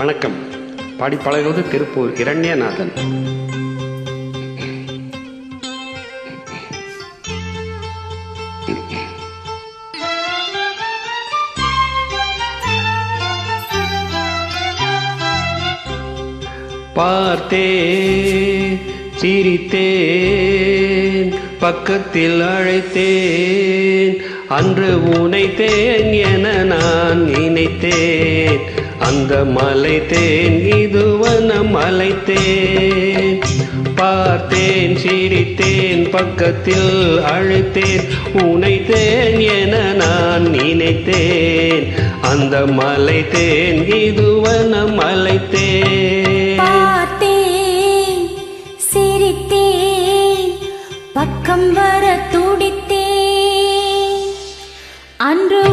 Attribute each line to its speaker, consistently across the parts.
Speaker 1: வணக்கம். பாடி பழகுவது திருப்பூர் இரண்யநாதன். பார்த்தே சிரித்தேன் பக்கத்தில் அழைத்தேன் அன்று உனைத்தேன் என நான் நினைத்தேன். அந்த மலைத்தேன் இதுவன மலைத்தேன் பார்த்தேன் சிரித்தேன் பக்கத்தில் அழைத்தேன். உனைத்தேன் என நான் நினைத்தேன். அந்த மலைத்தேன் இதுவன மலைத்தேன்
Speaker 2: பார்த்தேன் சிரித்தேன் பக்கம் வர துடித்தேன். அன்று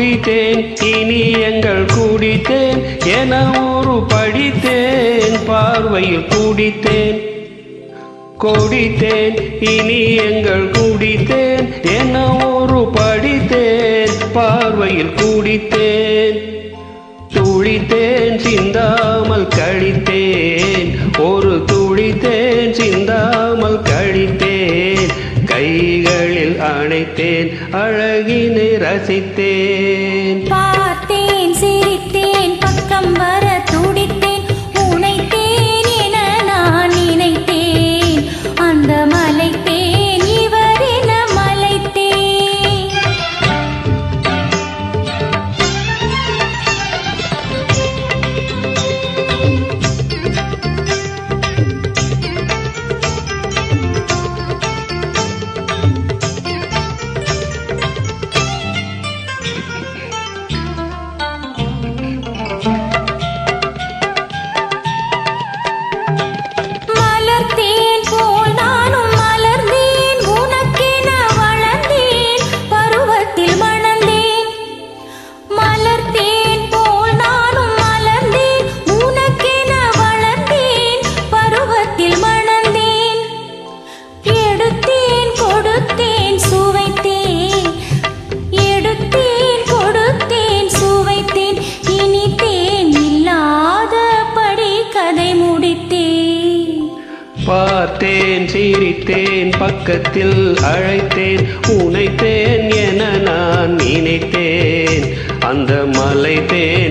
Speaker 1: குடித்தேன் இனி எங்கள் குடித்தேன் என ஒரு படித்தேன் பார்வையில் குடித்தேன். கொடித்தேன் இனி எங்கள் குடித்தேன் என ஒரு படித்தேன் பார்வையில் குடித்தேன். துடித்தேன் சிந்தாமல் கழித்தேன். ஒரு துடித்தேன் சிந்தாமல் கழித்தேன். நினைத்தேன் அழகினை ரசித்தேன்.
Speaker 2: பார்த்தேன் சிரித்தேன்
Speaker 1: பக்கத்தில் அழைத்தேன் உனைத்தேன் என நான் நினைத்தேன். அந்த மலை தேன் மலைத்தேன்